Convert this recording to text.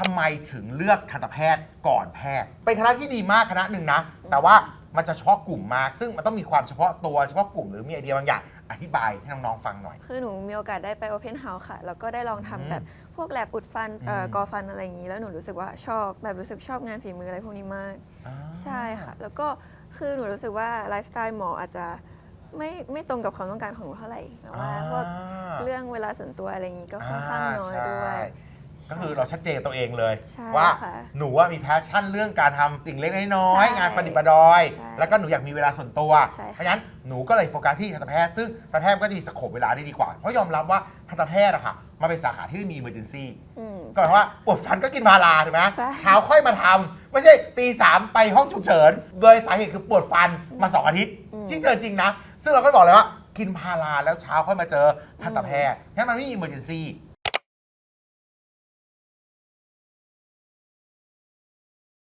ทำไมถึงเลือกทันตแพทย์ก่อนแพทย์ เป็นคณะที่ดีมากคณะหนึ่งนะ แต่ว่ามันจะเฉพาะกลุ่มมาก ซึ่งมันต้องมีความเฉพาะตัวเฉพาะกลุ่มหรือมีไอเดียบางอย่าง อธิบายให้น้องๆฟังหน่อย คือหนูมีโอกาสได้ไป Open House ค่ะ แล้วก็ได้ลองอืมทำแบบพวกแลบอุดฟันเอ่ออม กอฟันอะไรอย่างนี้ แล้วหนูรู้สึกว่าชอบแบบรู้สึกชอบงานฝีมืออะไรพวกนี้มากอ่าใช่ค่ะ แล้วก็คือหนูรู้สึกว่าไลฟ์สไตล์หมออาจจะไม่ไม่ตรงกับความต้องการของหนูเท่าไหร่แบบว่าพวกเรื่องเวลาส่วนตัวอะไรอย่างนี้ก็ค่อนข้างน้อยด้วย ใช่ ก็คือเราชัดเจนกับตัวเองเลย ใช่ว่าค่ะหนูว่ามีแพชชั่นเรื่องการทำสิ่งเล็กน้อยใช่ๆงานประดิษฐ์ประดอย ใช่แล้วก็หนูอยากมีเวลาส่วนตัว ใช่ค่ะ เพราะฉะนั้นหนูก็เลยโฟกัสที่ทันตแพทย์ซึ่งทันตแพทย์ก็จะมีสโคปเวลาได้ดีกว่า เพราะยอมรับว่าทันตแพทย์อะค่ะมันเป็นสาขาที่ไม่มี emergency อืม ก็หมายความว่าปวดฟันก็กินพาราถูกไหมใช่ เช้าค่อยมาทำไม่ใช่ตีสามไปห้องฉุกเฉิน โดยสาเหตุคือปวดฟันมาสองอาทิตย์จริงเจอจริงนะ ซึ่งเราก็บอกเลยว่ากินพาราแล้วเช้าค่อยมาเจอทันตแพทย์งั้นมันไม่มี emergency